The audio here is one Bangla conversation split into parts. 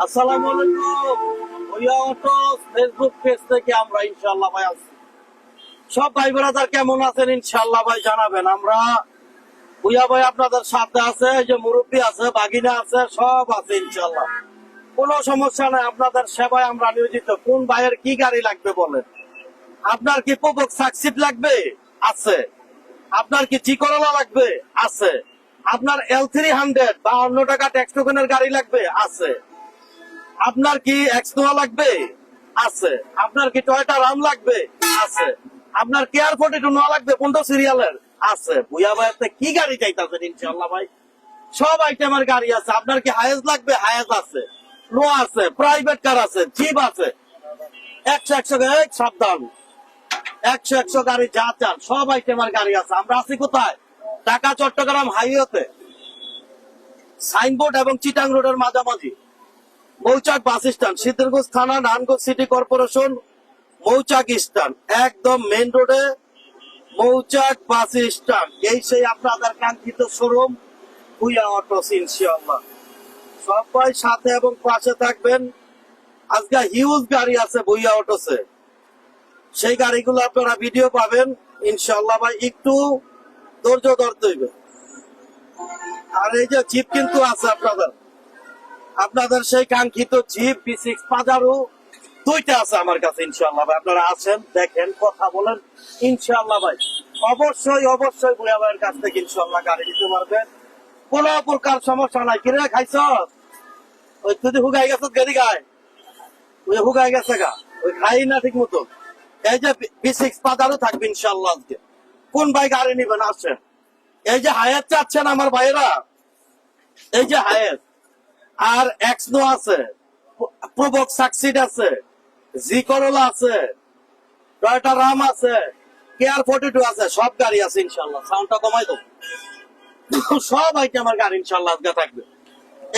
আসসালামু আলাইকুম। অটো ফেসবুক পেজ থেকে আমরা ইনশাআল্লাহ ভাই আছি। সব ভাই কেমন আছেন ইনশাআল্লাহ ভাই জানাবেন আমরা। ভাই আপনাদের সাথে আছে যে আছে বাগিনা আছে, সব আছে ইনশাআল্লাহ। কোনো সমস্যা নাই, আপনাদের সেবায় আমরা নিয়োজিত। কোন ভাইয়ের কি গাড়ি লাগবে বলেন? আপনার কি প্রবক সাকসিড লাগবে? আছে। আপনার কি চিকরলা লাগবে? আছে। আপনার এল থ্রি হান্ড্রেড বা অন্য টাকা ট্যাক্স টোকেনের গাড়ি লাগবে? আছে। আপনার কি এক্সনোয়া লাগবে? আছে। আপনার কি টয়টা রাম লাগবে? আছে। আপনার কেয়ার ফোর্টি টু নোয়া লাগবে? পনেরো সিরিয়ালের আছে। বুয়া ভাইতে কি গাড়ি চাইতেছেন ইনশাল্লাহ ভাই? সব আইটেমের গাড়ি আছে। আপনার কি হায়েজ লাগবে? হায়েজ আছে। নোয়া আছে। প্রাইভেট কার আছে। জিপ আছে। একশো একশো সাবধান। একশো একশো গাড়ি যা চান, সব আইটেমের গাড়ি আছে। আমরা আছি কোথায়? ঢাকা, চট্টগ্রাম হাইওয়েতে। সাইনবোর্ড এবং চিটাং রোডের মাঝামাঝি। মৌচাক বাস স্ট্যান্ড, সিদ্ধিরগঞ্জ থানা Narayanganj city corporation, Mouchak stand. একদম মেইন রোডে মৌচাক বাস স্ট্যান্ড। এই সেই আপনাদের কাঙ্ক্ষিত শোরুম ভুইয়া অটোস, ইনশাআল্লাহ। সবাই সাথে এবং পাশে থাকবেন। আজকে হিউজ গাড়ি আছে ভুইয়া অটোসে। সেই গাড়িগুলো আপনারা ভিডিও পাবেন। ইনশাআল্লাহ ভাই, একটু ধৈর্য ধরতে হইবে। আর এই যে জিপ কিন্তু আছে আপনাদের। আপনাদের সেই কাঙ্ক্ষিত জিপ বি সিক্স পাজারো দুইটা আছে আমার কাছে, ইনশাআল্লাহ ভাই। আপনারা আছেন, দেখেন, কথা বলেন, ইনশাআল্লাহ ভাই। অবশ্যই অবশ্যই বুয়া ভাইয়ের কাছ থেকে ইনশাআল্লাহ গাড়ি দিতে পারবেন। কোন প্রকার সমস্যা নাই। কিরে খাইছ? ওই তুই হুগাই গেছ গাড়ি গায় ওই হুগাই গেছে গা? ওই খাই না ঠিক মতো? এই যে বি সিক্স পাজারো থাকবে ইনশাল্লাহ আজকে। কোন ভাই গাড়ি নিবেন? আসছেন এই যে হায়াত চাচ্ছেন আমার ভাইয়েরা। এই যে হায়াত আর এক্সনো আছে। প্রবক সাকসিড আছে। জি করোলা আছে। টয়টা রাম আছে। কেয়ার ফোর্টি টু আছে। সব গাড়ি আছে ইনশাল্লাহ। সাউন্ডটা কমাই দেবো। সব আইটেম আমার গাড়ি ইনশাল্লাহ আজকে থাকবে।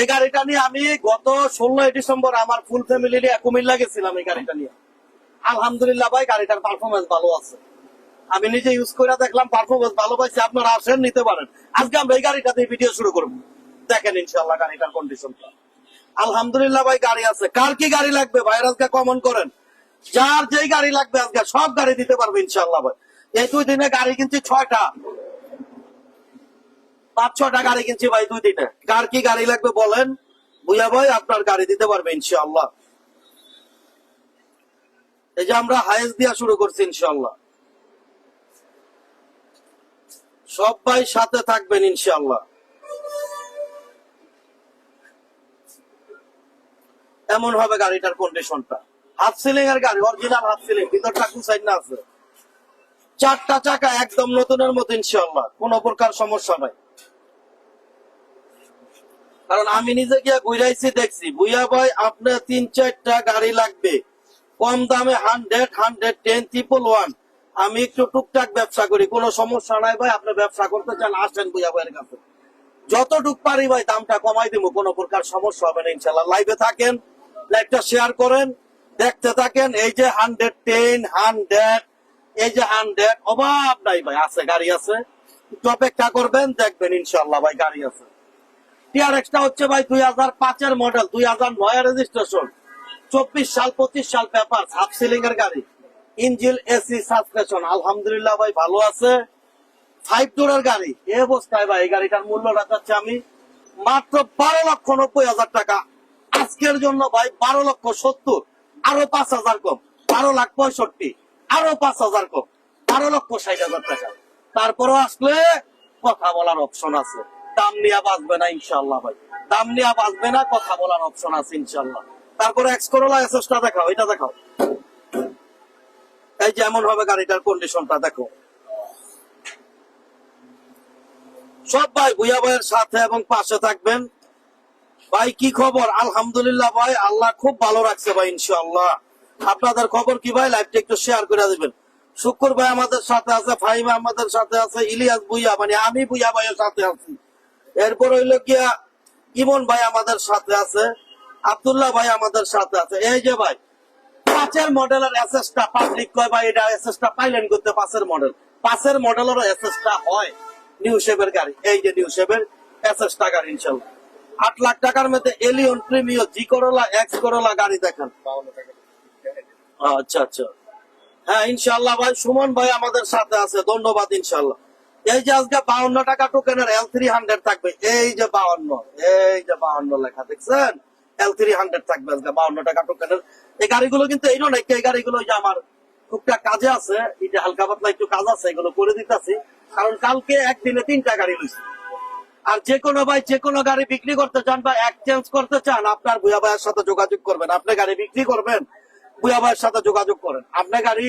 এই গাড়িটা নিয়ে আমি গত ষোলোই ডিসেম্বর আমার ফুল ফ্যামিলি নিয়ে কুমিল্লা গেছিলাম এই গাড়িটা নিয়ে। আলহামদুলিল্লাহ ভাই, গাড়িটার পারফরমেন্স ভালো আছে। আমি নিজে ইউজ করে দেখলাম পারফরমেন্স ভালো পাইছি। আপনারা আসেন, নিতে পারেন। আজকে আমরা এই গাড়িটা দিয়ে ভিডিও শুরু করব। দেখেন ইনশাল্লাহ গাড়িটার কন্ডিশনটা আলহামদুলিল্লাহ ভাই, গাড়ি আছে। কার কি গাড়ি লাগবে ভাইয়ের আজকে কমন করেন। যার যেই গাড়ি লাগবে আজকে সব গাড়ি দিতে পারবে ইনশাল্লাহ ভাই। এই দুই দিনে গাড়ি কিনছি ছয়টা। পাঁচ ছটা গাড়ি কিনছি ভাই দুই দিনে। কার কি গাড়ি লাগবে বলেন। বুঝা ভাই, আপনার গাড়ি দিতে পারবে ইনশাল্লাহ এই যে আমরা হায়েস দিয়া শুরু করছি ইনশাল্লাহ সবাই সাথে থাকবেন ইনশাল্লাহ এমন হবে গাড়িটার কন্ডিশনটা হাফ সিলিং এর গাড়ি অরিজিনাল হাফ সিলিং ভিতরটা কুসাইড না আছে। চারটা চাকা একদম নতুনের মতো ইনশাল্লাহ কোন প্রকার সমস্যা নাই। কারণ আমি নিজে গিয়ে ঘুরাইছি, দেখছি, বুইয়া ভাই, আপনার তিন, চারটা গাড়ি লাগবে। কম দামে hundred hundred ten triple one আমি একটু টুকটাক ব্যবসা করি, কোনো সমস্যা নাই ভাই, আপনি ব্যবসা করতে চান, আসেন বুইয়া ভাইয়ের কাছে। যতটুক পারি ভাই, দামটা কমাই দিব, কোনো প্রকার সমস্যা হবে না ইনশাল্লাহ লাইভে থাকেন লাইভটা শেয়ার করেন, দেখতে থাকেন, এই যে হান্ড্রেড টেন, হান্ড্রেড, এই যে হান্ড্রেড, অভাব নাই ভাই, আছে, গাড়ি আছে। একটু অপেক্ষা করবেন, দেখবেন ইনশাল্লাহ ভাই, গাড়ি আছে। টিআরএক্সটা হচ্ছে ভাই দুই হাজার পাঁচের মডেল দুই হাজার নয় রেজিস্ট্রেশন চব্বিশ সাল, পঁচিশ সাল পেপার হাফ সিলিং এর গাড়ি। ইঞ্জিল এসি সাসপেনশন আলহামদুলিল্লাহ ভাই, ভালো আছে। ফাইভ ডোরের গাড়ি এ অবস্থায় ভাই, এই গাড়িটার মূল্য রাখাচ্ছি আমি মাত্র বারো লক্ষ নব্বই হাজার টাকা। আজকের জন্য ভাই বারো লক্ষ সত্তর, আরও পাঁচ হাজার কম, বারো লাখ পঁয়ষট্টি, আরও পাঁচ হাজার কম, বারো লক্ষ ষাট হাজার টাকা। তারপরও আসলে কথা বলার অপশন আছে। দাম নিয়ে বাঁচবে না ইনশাল্লাহ ভাই। দাম নিয়ে বাঁচবে না, কথা বলার অপশন আছে ইনশাল্লাহ তারপরে এক্স করোলা এসএসটা দেখাও, এটা দেখাও। এই যেমন হবে গাড়িটার কন্ডিশনটা দেখো। সব ভাই ভুইয়া ভাইয়ের সাথে এবং পাশে থাকবেন। ভাই, কি খবর? আলহামদুলিল্লাহ ভাই, আল্লাহ খুব ভালো রাখছে ভাই, ইনশাআল্লাহ। আপনাদের খবর কি ভাই? লাইভটা একটু শেয়ার করে দিবেন। শুক্র ভাই আমাদের সাথে আছে, ফাহিম আমাদের সাথে আছে, ইলিয়াস ভুইয়া মানে আমি ভুইয়া ভাইয়ের সাথে আছি। এরপর হইল গিয়া ইমন ভাই আমাদের সাথে আছে, আব্দুল্লাহ ভাই আমাদের সাথে আছে। এই যে ভাই, পাঁচের মডেলের এসএসটা পাবলিক কয় ভাই? এটা এসএসটা পাইলেন করতে পাঁচের মডেল পাঁচের মডেলের এসএসটা হয়। নিউ শেপের গাড়ি। এই যে নিউ শেপের এসএসটা গাড়ি ইনশাল্লাহ আট লাখ টাকার মধ্যে Allion Premio G Corolla X Corolla গাড়ি দেখেন। আচ্ছা আচ্ছা। হ্যাঁ ইনশাল্লাহ ভাই, সুমন ভাই আমাদের সাথে আছে। ধন্যবাদ ইনশাল্লাহ এই যে আজকে বাউন্ন টাকা টোকেনের এল থ্রি হান্ড্রেড থাকবে। এই যে বাউন্ন, এই যে বাউন্ন লেখা, দেখছেন? এল থ্রি হান্ড্রেড থাকবে আজকে বাউন্ন টাকা টোকেনের এই গাড়িগুলো কিন্তু এই নয়, এই গাড়িগুলো যে আমার টুকটাক কাজে আছে। এটা হালকা পাতলা একটু কাজ আছে, এগুলো করে দিতেছি। কারণ কালকে একদিনে তিনটা গাড়ি লইছি। আর যে কোনো ভাই যে কোনো গাড়ি বিক্রি করতে চান বা এক্সচেঞ্জ করতে চান, আপনার ভুয়া ভাইয়ের সাথে যোগাযোগ করবেন। আপনি গাড়ি বিক্রি করবেন ভুয়া ভাইয়ের সাথে যোগাযোগ করেন। আপনি গাড়ি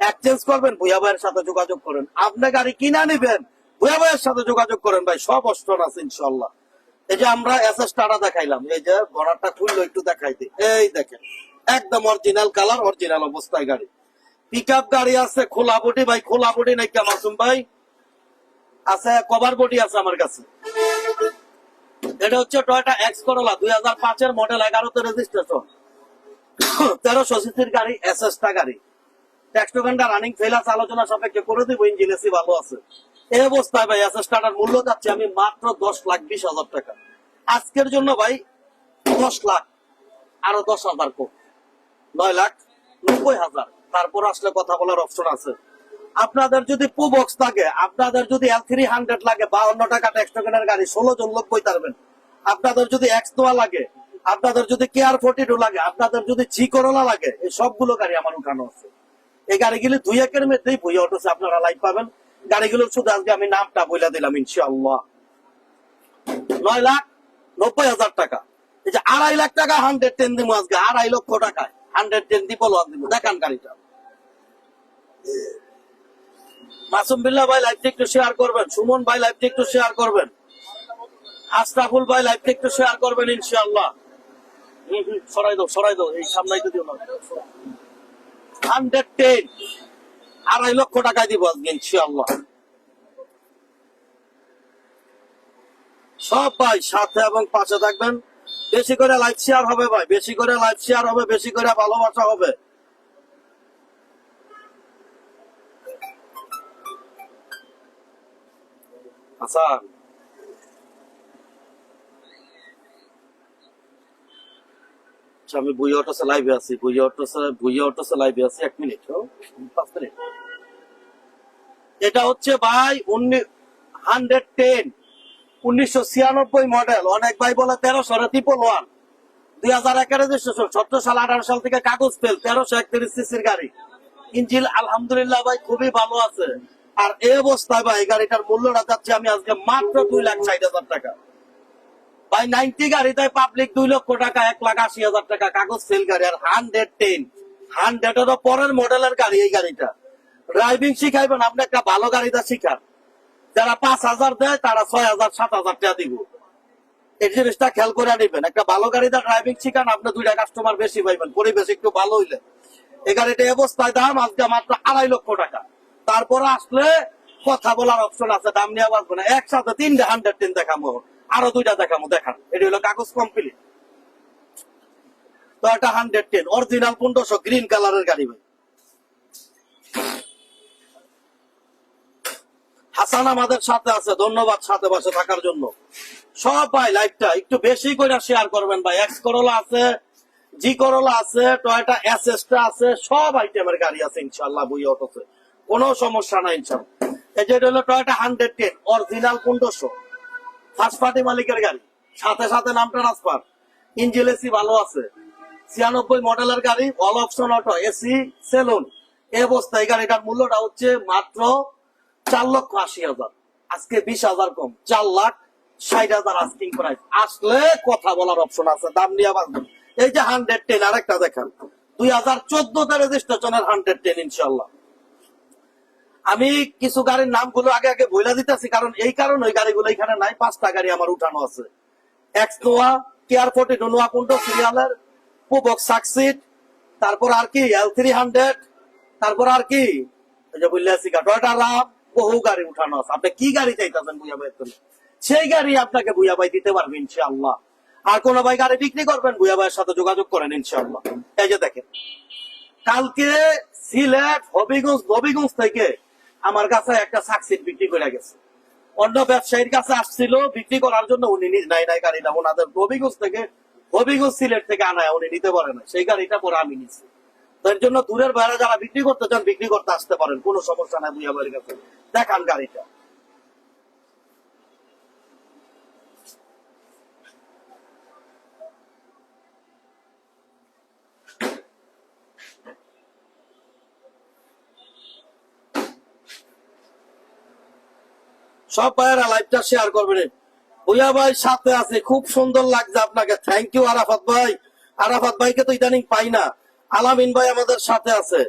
এক্সচেঞ্জ করবেন ভুয়া ভাইয়ের সাথে যোগাযোগ করেন। আপনি গাড়ি কিনা নিবেন ভুয়া ভাইয়ের সাথে যোগাযোগ করেন ভাই, সব অস্টন আছে ইনশাল্লাহ এই যে আমরা এস এস টাটা দেখাইলাম, এই যে ঘোড়াটা খুললো একটু দেখাইতে। এই দেখেন, একদম অরিজিনাল কালার অরিজিনাল অবস্থায় গাড়ি। পিক গাড়ি আছে খোলা বডি ভাই খোলা বডি নাকি মাসুম ভাই? আছে, কভার বডি আছে আমার কাছে। এটা হচ্ছে টয়টা এক্স করোলা দুই হাজার পাঁচের মডেল এগারোতে রেজিস্ট্রেশন তেরোশো সিসির গাড়ি এস গাড়ি। রানিং ফেল আছে আলোচনা সাপেক্ষে করে দিব ইঞ্জিন এসি ভালো আছে। এই অবস্থায় ভাই এস টাটার মূল্য যাচ্ছে আমি মাত্র দশ লাখ বিশ হাজার টাকা। আজকের জন্য ভাই, দশ লাখ, আরও দশ হাজার কম। নয় লাখ নব্বই হাজার। তারপর আসলে কথা বলার অপশন আছে। আপনাদের যদি পু বক্স থাকে, আপনাদের যদি এল থ্রি হান্ড্রেড লাগে বাউন্ন টাকা ট্যাক্স গাড়ি, ষোলো জন লোক বই পারবেন আপনাদের যদি এক্স নোয়া লাগে, আপনাদের যদি কেয়ার ফোর্টি টু লাগে, আপনাদের যদি জি করোলা লাগে, এই সবগুলো গাড়ি আমার উঠানো আছে। এই গাড়িগুলি দুই একের মধ্যেই বই অটোসে আপনারা লাইভ পাবেন। গাড়িগুলোর শুধু আজকে আমি নামটা বইলা দিলাম, ইনশাআল্লাহ। নয় লাখ নব্বই হাজার টাকা। এই যে আড়াই লাখ টাকা হান্ড্রেড টেন দিব আজকে, আড়াই লক্ষ টাকায়। হান্ড্রেড টেন দিব। দেখান গাড়িটা। মাসুম বিল্লাহ ভাই লাইভটা একটু শেয়ার করবেন, সুমন ভাই লাইভটা একটু শেয়ার করবেন, আশরাফুল ভাই লাইভটা একটু শেয়ার করবেন ইনশাআল্লাহ। সরাই দাও সরাই দাও, এই দিও না। হান্ড্রেড টেন আড়াই লক্ষ টাকায় দিব আজকে ইনশাআল্লাহ। সব ভাই সাথে এবং পাশে থাকবেন। বেশি করে লাইভ শেয়ার হবে ভাই, বেশি করে লাইভ শেয়ার হবে, বেশি করে ভালোবাসা হবে। হাসান আচ্ছা, আমি বুই অটোসে লাইভে আছি বুই অটোসে বুই অটোসে লাইভে আছি এক মিনিট পাঁচ মিনিট এটা হচ্ছে ভাই হান্ড্রেড টেন উনিশশো ছিয়ানব্বই মডেল অনেক ভাই বলে তেরোশো ট্রিপল ওয়ান দুই হাজার রেজিস্ট্রেশন সতেরো সাল আঠারো সাল থেকে কাগজ ফেল তেরোশো একত্রিশ সিসির গাড়ি। ইঞ্জিল আলহামদুলিল্লাহ ভাই খুবই ভালো আছে। আর এই অবস্থায় ভাই, গাড়িটার মূল্যটা যাচ্ছে আমি আজকে মাত্র দুই লাখ ষাট হাজার টাকা। ভাই নাইনটি গাড়িতে পাবলিক দুই লক্ষ টাকা, এক লাখ আশি হাজার টাকা, কাগজ সেল গাড়ি, আর হান্ড্রেড টেন হান্ড্রেডেরও পরের মডেলের গাড়ি এই গাড়িটা। ড্রাইভিং শিখাইবেন, আপনি একটা ভালো গাড়িটা শিখান। যারা পাঁচ হাজার দেয়, তারা ছয় হাজার, সাত হাজার টাকা দিব। এই জিনিসটা খেয়াল করে নিবেন, একটা ভালো গাড়িতে ড্রাইভিং শিখান, আপনি দুইটা কাস্টমার বেশি পাইবেন, পরিবেশ একটু ভালো হইলে। এই গাড়িটা অবস্থায় দাম আজকে মাত্র আড়াই লক্ষ টাকা। তারপরে আসলে কথা বলার অপশন আছে, দাম নিয়ে বাঁচবো না। একসাথে তিনটা হান্ড্রেড টেন দেখামো আরও দুইটা দেখামো, দেখান। এটি হলো কাগজ কমপ্লিট তো একটা হান্ড্রেড টেন অরিজিনাল পনেরোশো গ্রিন কালারের গাড়ি ভাই। হাসান আমাদের সাথে আছে, ধন্যবাদ সাথে থাকার জন্য। সব ভাই লাইভটা একটু বেশি করে শেয়ার করবেন ভাই। এক্স করোলা আছে জি করোলা আছে টয়টা এস আছে, সব আইটেমের গাড়ি আছে ইনশাল্লাহ বই অটোতে। কোনো সমস্যা নাই অরিজিনাল মালিকের গাড়ি। সাথে সাথে নাম ট্রান্সফার ইঞ্জিল এসি ভালো আছে। ছিয়ানব্বই মডেলের গাড়ি all option auto AC saloon এই অবস্থায় এই গাড়িটার মূল্যটা হচ্ছে মাত্র চার লক্ষ আশি হাজার। আজকে বিশ হাজার কম। চার লাখ ষাট হাজার আস্কিং প্রাইস আসলে কথা বলার অপশন আছে, দাম নিয়ে এই যে হান্ড্রেড টেন আরেকটা দেখেন। দুই হাজার চোদ্দ চোদ্দতে রেজিস্ট্রেশনের হান্ড্রেড টেন ইনশাল্লাহ আমি কিছু গাড়ির নামগুলো আগে আগে বইলা দিতেছি, কারণ এই কারণে ওই গাড়িগুলো এখানে নাই, পাঁচটা গাড়ি আমার উঠানো আছে। এক্স নোয়া কেয়ার ফোর্টি নোয়া সিরিয়ালের পুবক সাকসিড তারপর আর কি এল থ্রি হান্ড্রেড তারপর আর কি গাড়ি উঠানো আছে। আপনি কি গাড়ি সেই গাড়ি আপনাকে দিতে আর গাড়ি করবেন সাথে যোগাযোগ করেন ইনশাআল্লাহ। এই যে দেখেন, কালকে সিলেট হবিগঞ্জ নবীগঞ্জ থেকে আমার কাছে একটা সাকসিড বিক্রি করে গেছে। অন্য ব্যবসায়ীর কাছে আসছিল, বিক্রি করার জন্য উনি নাই নাই গাড়িটা ওনাদের হবিগঞ্জ থেকে হবিগঞ্জ সিলেট থেকে আনায়, উনি নিতে পারে না। সেই গাড়িটা পরে আমি নিছি। তার জন্য দূরের বাইরে যারা বিক্রি করতে চান, বিক্রি করতে আসতে পারেন, কোনো সমস্যা নাই বাড়ির কাছে। দেখান গাড়িটা। সব ভাইয়েরা লাইভটা শেয়ার করবেন। ভুইয়া ভাই সাথে আছে, খুব সুন্দর লাগছে আপনাকে। থ্যাংক ইউ আরাফাত ভাই। আরাফাত ভাইকে তো ইদানিং পাই না। আলামিন ভাই আমাদের সাথে আছে।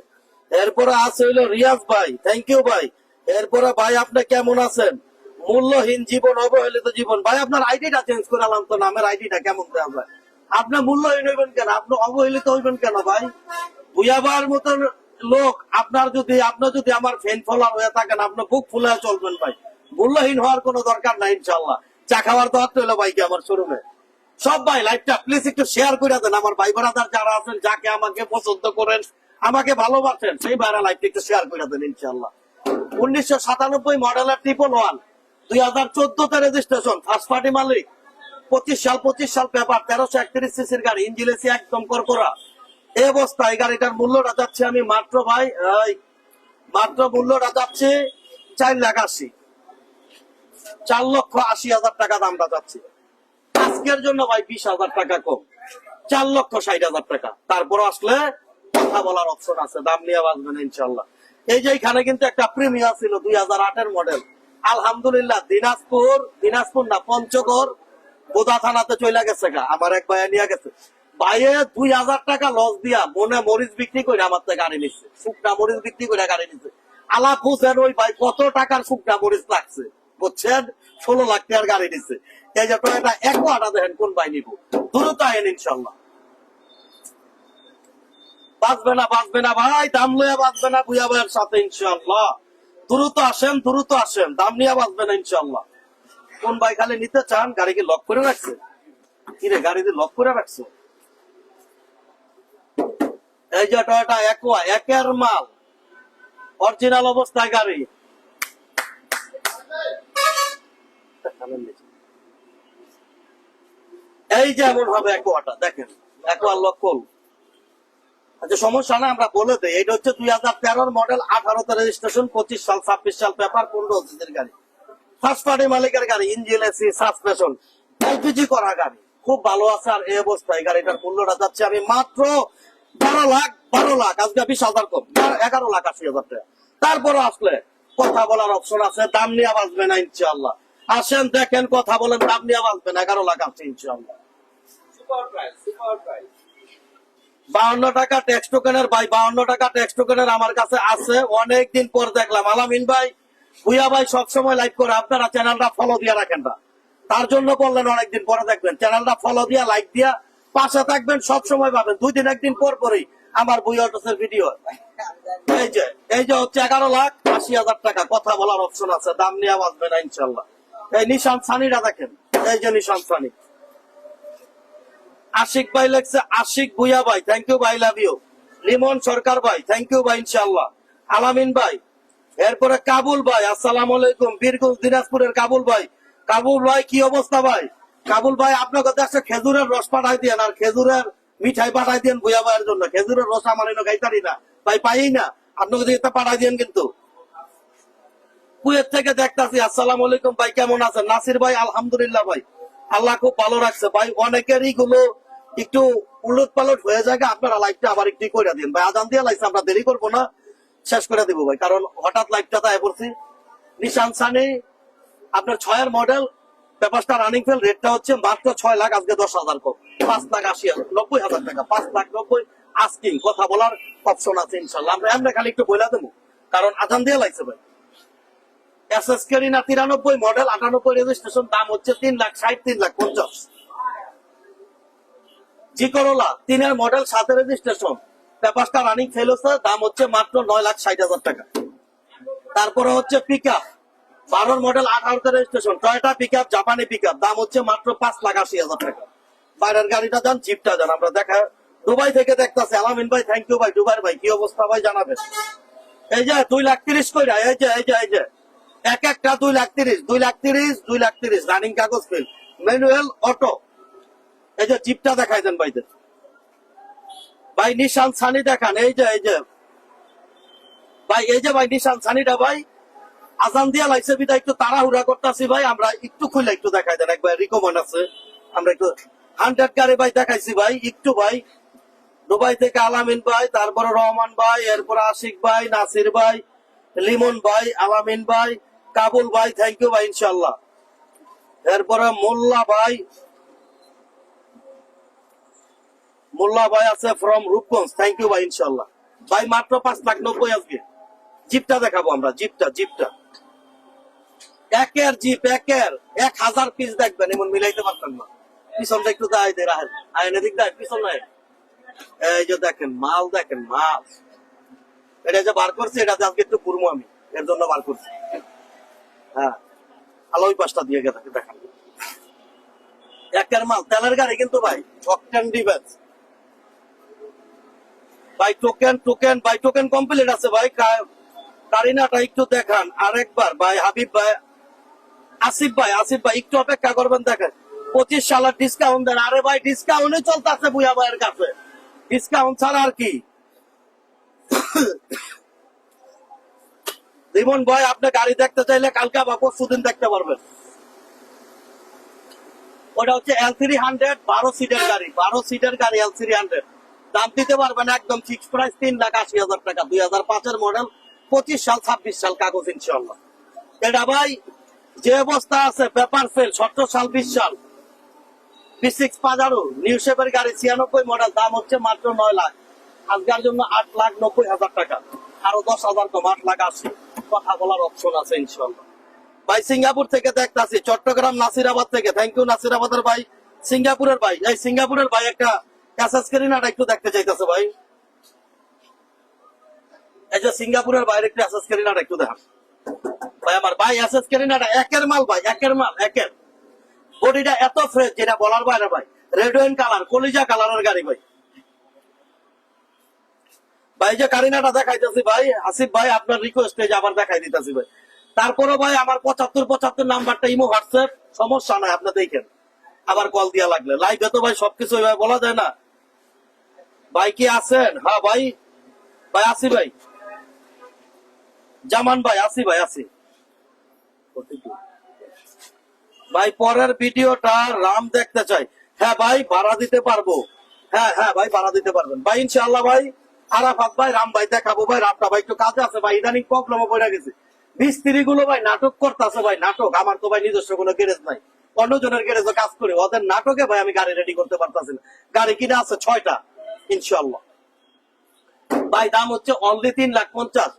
এরপরে আছে হইল রিয়াজ ভাই। থ্যাংক ইউ ভাই। এরপরে ভাই, আপনি কেমন আছেন? মূল্যহীন জীবন, অবহেলিত জীবন। ভাই, আপনার আইডিটা চেঞ্জ করে আলাম তো, নামের আইডিটা কেমন দেওয়া যায় আপনি মূল্যহীন হইবেন কেন? আপনি অবহেলিত হইবেন কেন ভাই? ভুইয়াবার মতন লোক, আপনার যদি আপনার যদি আমার ফ্যান ফলোয়ার হয়ে থাকেন, আপনি বুক ফুলে চলবেন ভাই। মূল্যহীন হওয়ার কোনো দরকার নাই ইনশাল্লাহ চা খাওয়ার তো হলো ভাইকে আমার শোরুমে। সব ভাই লাইভটা প্লিজ একটু শেয়ার করে দেন। আমার ভাই বোনাদার যারা আছেন, যাকে আমাকে পছন্দ করেন, আমাকে ভালোবাসেন, সেই ভাইরা লাইভটা একটু শেয়ার করে দেন ইনশাল্লাহ উনিশশো সাতানব্বই মডেলের ট্রিপল ওয়ান দুই হাজার চোদ্দতে রেজিস্ট্রেশন ফার্স্ট পার্টি মালিক। পঁচিশ সাল পঁচিশ সাল পেপার তেরোশো একত্রিশ সিসির গাড়ি একদম করকরা এই অবস্থায় গাড়িটার মূল্যটা যাচ্ছে আমি মাত্র ভাই মাত্র মূল্যটা যাচ্ছে চার লাখ আশি। চার লক্ষ আশি হাজার টাকা দামটা যাচ্ছে আজকের জন্য ভাই বিশ হাজার টাকা কম। চার লক্ষ ষাট হাজার টাকা। তারপর আসলে কথা বলার অপশন আছে। দাম নিয়ে বাঁচবেন ইনশাল্লাহ এই যে এখানে কিন্তু একটা প্রিমিয়ার ছিল দুই হাজার আটের মডেল আলহামদুলিল্লাহ দিনাজপুর দিনাজপুর না, পঞ্চগড়, বোদা থানাতে চলে গেছে গা। আমার এক ভাইয়া নিয়ে গেছে। ভাইয়ে দুই হাজার টাকা লস দিয়া মনে মরিচ বিক্রি করে আমার থেকে গাড়ি নিচ্ছে শুকনা মরিচ বিক্রি করে গাড়ি নিচ্ছে আলাপ বুঝেন ওই ভাই কত টাকার শুকনা মরিচ লাগছে? ষোলো লাখ টাকার গাড়ি নিচ্ছে এই যে এক আটা দেখেন, কোন নিব দ্রুত আইন ইনশাল্লাহ বাঁচবে না বাঁচবে না ভাই, দাম লইয়া বাঁচবে না ভাইয়ের সাথে ইনশাল্লাহ দ্রুত আসেন দ্রুত আসেন, দাম নিয়ে বাঁচবে না ইনশাল্লাহ কোন ভাই খালি নিতে চান গাড়ি কি লক করে রাখছে? কিরে গাড়ি দিয়ে লক করে রাখছে? এই যে টয়টা একোয়া একের মাল। অরিজিনাল অবস্থায় গাড়ি। এই হবে দেখেন আচ্ছা সমস্যা না, আমরা বলে এটা হচ্ছে দুই হাজার তেরোর মডেল, আঠারোতে রেজিস্ট্রেশন পঁচিশ সাল, ছাব্বিশ সাল পেপার পনেরো গাড়ি। ফার্স্ট পার্টি মালিকের গাড়ি ইঞ্জিন এসি সাসপেশন এলপিজি করা গাড়ি। খুব ভালো আছে আর এই অবস্থায় গাড়িটার মূল্যটা যাচ্ছে আমি মাত্র বারো লাখ বারো লাখ, আজকে বিশ হাজার কম, এগারো লাখ আশি হাজার টাকা। তারপরে আসলে কথা বলার অপশন আছে, দাম নিয়ে বাঁচবে না ইনশাল্লাহ আসেন দেখেন কথা বলেন দাম নিয়ে বাঁচবেন এগারো লাখ আছে ইনশাল্লাহ বাউন্ন টাকা ট্যাক্স টোকেনের ভাই বাউন্ন টাকা ট্যাক্স টোকেনের আমার কাছে আছে অনেক দিন পর দেখলাম। আলামিন ভাই ভুইয়া ভাই সবসময় লাইক করে আপনারা চ্যানেলটা ফলো দিয়ে রাখেন না। তার জন্য বললেন অনেকদিন পরে দেখবেন চ্যানেলটা ফলো দিয়া লাইক দিয়া পাশে থাকবেন সব সময় পাবেন। দুই দিন একদিন পর পরই আমার বই অটোসের ভিডিও এই যে এই যে হচ্ছে এগারো লাখ আশি হাজার টাকা কথা বলার অপশন আছে দাম নিয়ে বাঁচবে না ইনশাল্লাহ এই নিশান দেখেন এই যে নিশান সানি। আশিক ভাই লেখছে, আশিক ভাই থ্যাংক ইউ ভাই লাভ ইউ লিমন সরকার ভাই থ্যাংক ইউ ভাই ইনশাল্লাহ আলামিন ভাই, এরপরে কাবুল ভাই, আসসালাম আলাইকুম, বীরগঞ্জ দিনাজপুরের কাবুল ভাই। কাবুল ভাই, কি অবস্থা ভাই? কাবুল ভাই, আপনাকে দেশে খেজুরের রস পাঠাই দিয়েন, আর খেজুরের মিঠাই পাঠাই দিয়েন ভুইয়া ভাইয়ের জন্য। খেজুরের রস আমার খাইতারি না। ভাই পাই না। আপনাকে পাঠাই দিয়েন কিন্তু। কুয়েত থেকে দেখতাছি, আসসালাম আলাইকুম ভাই, কেমন আছেন? নাসির ভাই, আলহামদুলিল্লাহ ভাই, আল্লাহ খুব ভালো রাখছে। ভাই, অনেকেরই গুলো একটু উলট পালট হয়ে যায় আপনারা লাইভটা আবার একটু করে দিন। ভাই, আজান দিয়ে লাইছে, আমরা দেরি করব না, শেষ করে দিব ভাই, কারণ হঠাৎ লাইভটা তাই পড়ছি। নিশান সানি, আপনার ছয়ের মডেল ব্যাপারটা রানিং ফেল রেটটা হচ্ছে মাত্র ছয় লাখ, আজকে দশ হাজার কম। পাঁচ লাখ আশি হাজার, নব্বই হাজার টাকা, পাঁচ লাখ নব্বই আস্কিং কথা বলার অপশন আছে ইনশাল্লাহ। আমরা এমনি খালি একটু বইলা দেবো, কারণ আজান দিয়ে লাগছে ভাই। এসএস তিরানব্বই মডেল আটানব্বই রেজিস্ট্রেশন দাম হচ্ছে তিন লাখ তিন লাখ পঞ্চাশ। তিনের মডেল সাথে রেজিস্ট্রেশন পেপারটা রানিং ফেল হচ্ছে, দাম হচ্ছে মাত্র নয় লাখ ষাট হাজার টাকা। তারপরে হচ্ছে পিক আপ বারোর মডেল আঠারোতে রেজিস্ট্রেশন টয়টা পিক আপ জাপানি পিক আপ দাম হচ্ছে মাত্র পাঁচ লাখ আশি হাজার টাকা। বাইরের গাড়িটা যান, জিপটা যান, আমরা দেখা দুবাই থেকে দেখতেছি। আলামিন ভাই থ্যাংক ইউ ভাই। দুবাই ভাই, কি অবস্থা ভাই, জানাবেন? এই যে দুই লাখ তিরিশ কইরা, এই যে এই যে এই যে। এক একটা দুই লাখ তিরিশ, দুই লাখ তিরিশ, দুই লাখ তিরিশ রানিং কাগজ ফিল ম্যানুয়াল অটো এই যে জিপটা দেখাই দেন ভাইদের। ভাই, নিশান সানি দেখান, এই যে এই যে। ভাই, এই যে ভাই, নিশান সানিটা ভাই। আজান দিয়া লাইছে বিদা একটু তাড়াহুড়া করতেছি ভাই, আমরা একটু খুলে একটু দেখাই দেন, একবার রিকমেন্ড আছে। আমরা একটু হান্ড্রেড গাড়ি ভাই দেখাইছি ভাই, একটু ভাই। দুবাই থেকে আলামিন ভাই, তারপরে রহমান ভাই, এরপরে আশিক ভাই, নাসির ভাই লিমন ভাই, আলামিন ভাই, কাবুল ভাই থ্যাংক ইউ ভাই ইনশাল্লাহ এরপরে মোল্লা ভাই। মোল্লা ভাই আছে ফ্রম রূপগঞ্জ থ্যাংক ইউ ভাই ইনশাল্লাহ ভাই, মাত্র পাঁচ লাখ নব্বই আজকে। জিপটা দেখাবো আমরা, জিপটা জিপটা। একের জিপ, একের। এক হাজার পিস দেখবেন, এমন মিলাইতে পারতাম না। একটু দায় দে রাহেন আইন এদিক দেয় পিছন এই যে দেখেন, মাল দেখেন, মাল। এটা যে বার করছে এটা আজকে একটু পুরমো আমি। এর জন্য বার করছি। হ্যাঁ। দিয়ে গেছে দেখান। একের মাল, তেলের গাড়ি কিন্তু ভাই অকটেন ডিফেন্স ভাই টোকেন টোকেন টোকেন কমপ্লিট আছে ভাই। কারিনাটা একটু দেখান, আরেকবার। ভাই, হাবিব ভাই, আসিফ ভাই আসিফ ভাই, একটু অপেক্ষা করবেন, দেখেন। পঁচিশ সালের ডিসকাউন্ট দেন। আরে ভাই ডিসকাউন্টে চলতেছে বুয়া ভাইয়ের কাছে। ডিসকাউন্ট ছাড়া আর কি। রিমন ভাই, আপনি গাড়ি দেখতে চাইলে কালকে দেখতে পারবেন। ওটা হচ্ছে এল থ্রি হান্ড্রেড বারো সিটের গাড়ি, বারো সিটের গাড়ি এল থ্রি হান্ড্রেড দাম দিতে পারবেন একদম ফিক্স প্রাইস তিন লাখ আশি হাজার টাকা। দুই হাজার পাঁচের মডেল পঁচিশ সাল, ছাব্বিশ সাল কাগজ ইনশাল্লাহ এটা ভাই, যে অবস্থা আছে, পেপার ফেল, সতেরো সাল, বিশ সাল। বি সিক্স পাজারো নিউ গাড়ি, ছিয়ানব্বই মডেল দাম হচ্ছে মাত্র নয় লাখ। আজকের জন্য আট লাখ নব্বই হাজার টাকা। আরও দশ হাজার কম আট লাখ আশি কথা বলার অপশন আছে ইনশাল্লাহ ভাই, সিঙ্গাপুর থেকে দেখতাছি, চট্টগ্রাম নাসিরাবাদ থেকে। থ্যাংক ইউ নাসিরাবাদের ভাই। সিঙ্গাপুরের ভাই। এই সিঙ্গাপুরের ভাই একটা ক্যাসেস কেরিনাটা একটু দেখতে চাইতেছে ভাই। এই যে সিঙ্গাপুরের বাইরে একটু অ্যাসেস কেরিনাটা একটু দেখান। ভাই, আমার ভাই অ্যাসেস কেরিনাটা একের মাল ভাই, একের মাল, একের। বডিটা এত ফ্রেশ যেটা বলার বাইরে ভাই। রেড ওয়াইন কালার কলিজা কালারের গাড়ি ভাই। ভাই যে কারিনাটা দেখাইতেছি ভাই, আসিফ ভাই, আপনার রিকোয়েস্টে যে আবার দেখাই দিতেছি ভাই। তারপরে ভাই, আমার পঁচাত্তর পঁচাত্তর নাম্বারটা ইমো হোয়াটসঅ্যাপ, সমস্যা নাই, আপনি দেখেন। আবার কল দিয়া লাগলে। লাইভে তো ভাই সবকিছু ওইভাবে বলা যায় না। ভাই কি আছেন? হ্যাঁ ভাই। ভাই, আসি ভাই। জামান ভাই, আসি ভাই আসি। ভাই, পরের ভিডিওটা রাম দেখতে চাই। হ্যাঁ ভাই, ভাড়া দিতে পারব। হ্যাঁ হ্যাঁ ভাই, ভাড়া দিতে পারবেন। ভাই ইনশাল্লাহ ভাই। আরাফাত ভাই, রাম ভাই দেখাবো ভাই, রামটা ভাই একটু কাজে আছে ভাই, ইদানিং প্রবলেমও পড়ে গেছে। মিস্ত্রি গুলো ভাই নাটক করতেছে ভাই, নাটক। আমার তো ভাই নিজস্ব কোনো গ্যারেজ নাই। অন্যজনের গ্যারেজে কাজ করি, ওদের নাটকে ভাই আমি গাড়ি রেডি করতে পারতাছি না। গাড়ি কিনে আছে ছয়টা ইনশাল্লাহ ভাই, দাম হচ্ছে অনলি তিন লাখ পঞ্চাশ।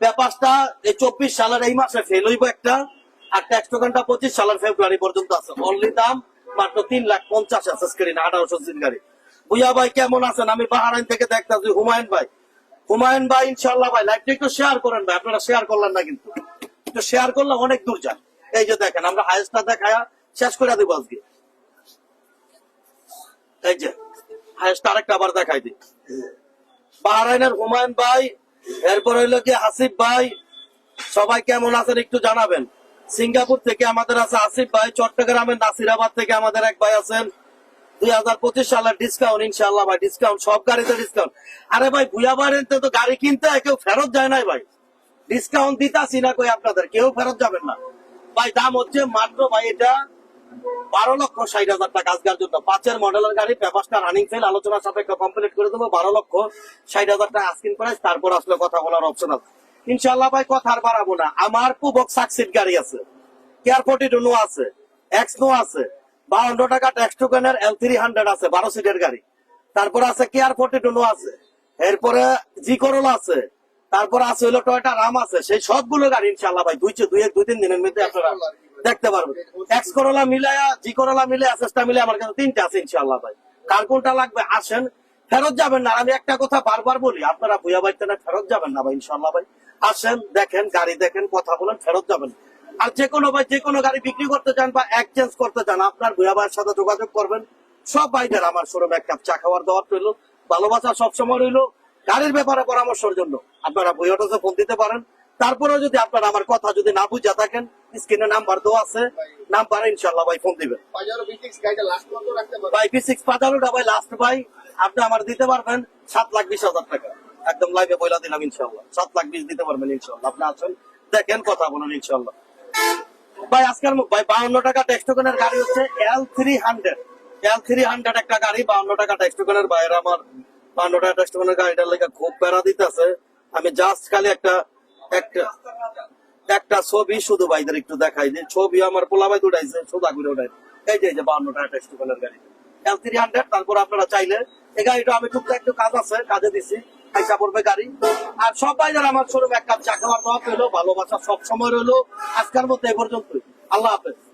পেপারটা এই চব্বিশ সালের এই মাসে ফেল হইব একটা, আর ট্যাক্স টোকেনটা পঁচিশ সালের ফেব্রুয়ারি পর্যন্ত আছে। অনলি দাম মাত্র তিন লাখ পঞ্চাশ আছে স্ক্রিন আঠারোশো গাড়ি। ভুইয়া ভাই কেমন আছেন? আমি বাহারাইন থেকে দেখতেছি। হুমায়ুন ভাই। হুমায়ুন ভাই ইনশাল্লাহ ভাই লাইভটা একটু শেয়ার করেন ভাই। আপনারা শেয়ার করলেন না কিন্তু। শেয়ার করলে অনেক দূর যায়। এই যে দেখেন, আমরা হাইস্টটা দেখায়া শেষ করে দিব আজকে। এই যে হাইস্ট আরেকটা আবার দেখাই দিই। বাহরাইনের হুমায়ুন ভাই, এরপর হইল কি আসিফ ভাই। সবাই কেমন আছেন একটু জানাবেন। সিঙ্গাপুর থেকে আমাদের আছে আসিফ ভাই, চট্টগ্রামের নাসিরাবাদ থেকে আমাদের এক ভাই আছেন। পাঁচের মডেলের গাড়ি কমপ্লিট করে দেবো, বারো লক্ষ ষাট হাজার টাকা প্রাইস তারপর আসলে কথা বলার অপশন আছে। ইনশাল্লাহ ভাই, কথা আর বাড়াবো না। আমার পুবক সাকসিড গাড়ি আছে। কেয়ার ফোর্টি আছে এক্স নো আছে। বাউন্ন টাকা ট্যাক্স টোকেনের এল থ্রি হান্ড্রেড আছে, বারো সিটের গাড়ি। তারপর আছে কেয়ার ফোর্টি টু নো আছে। এরপরে জি করোলা আছে। তারপর আছে হইল টয়টা রাম আছে। সেই সবগুলো গাড়ি ইনশাল্লাহ ভাই, দুই দুই দুই তিন দিনের মধ্যে আপনারা দেখতে পারবেন। এক্স করোলা মিলায়া জি করোলা মিলে অ্যাসেসটা মিলে আমার কাছে তিনটা আছে ইনশাল্লাহ ভাই। কার কোনটা লাগবে? আসেন। ফেরত যাবেন না। আমি একটা কথা বারবার বলি, আপনারা ভুয়া বাড়িতে না, ফেরত যাবেন না ভাই ইনশাল্লাহ ভাই। আসেন, দেখেন, গাড়ি দেখেন, কথা বলেন, ফেরত যাবেন। আর যে কোনো ভাই যে কোনো গাড়ি বিক্রি করতে চান বা এক্সচেঞ্জ করতে চান আপনার ভুয়া ভাইয়ের সাথে যোগাযোগ করবেন। সব ভাইদের আমার শোরুম এক কাপ চা খাওয়ার দেওয়ার রইল। ভালোবাসা সবসময় রইল। গাড়ির ব্যাপারে পরামর্শের জন্য আপনারা ভুয়াটাতে ফোন দিতে পারেন। তারপরেও যদি আপনারা আমার কথা যদি না বুঝা থাকেন স্ক্রিনে নাম্বার দেওয়া আছে। নাম্বারে ইনশাল্লাহ ভাই ফোন দিবেন। ভাই পি সিক্স পাঁচালোটা ভাই লাস্ট ভাই। আপনি আমার দিতে পারবেন সাত লাখ বিশ হাজার টাকা। একদম লাইভে বইলা দিলাম ইনশাল্লাহ সাত লাখ বিশ দিতে পারবেন ইনশাল্লাহ আপনি আছেন দেখেন কথা বলুন ইনশাল্লাহ ভাই, আজকের ভাই, বাউন্ন টাকা টেক্সটোকনের গাড়ি হচ্ছে L three hundred L three hundred একটা গাড়ি, বাউন্ন টাকা টেক্সটোকনের বাইরে আমার বাউন্ন টাকা টেক্সটোকনের গাড়িটার লেগে খুব প্যারা দিতেছে। আমি জাস্ট খালি একটা একটা একটা ছবি শুধু ভাইদের একটু দেখাই দিই। ছবি আমার পোলা ভাই উঠাইছে সোজা করে উঠাই এই যে এই যে বাউন্ন টাকা টেক্সটোকনের গাড়ি এল থ্রি হান্ড্রেড তারপর আপনারা চাইলে এই গাড়িটা আমি টুকটাক একটু কাজ আছে, কাজে দিছি। পয়সা পড়বে গাড়ি। আর সবাই যারা আমার শোরুম এক কাপ চা খাওয়ার দাওয়া পেল ভালোবাসা সব সময় রইল। আজকের মধ্যে এ পর্যন্তই। আল্লাহ হাফেজ।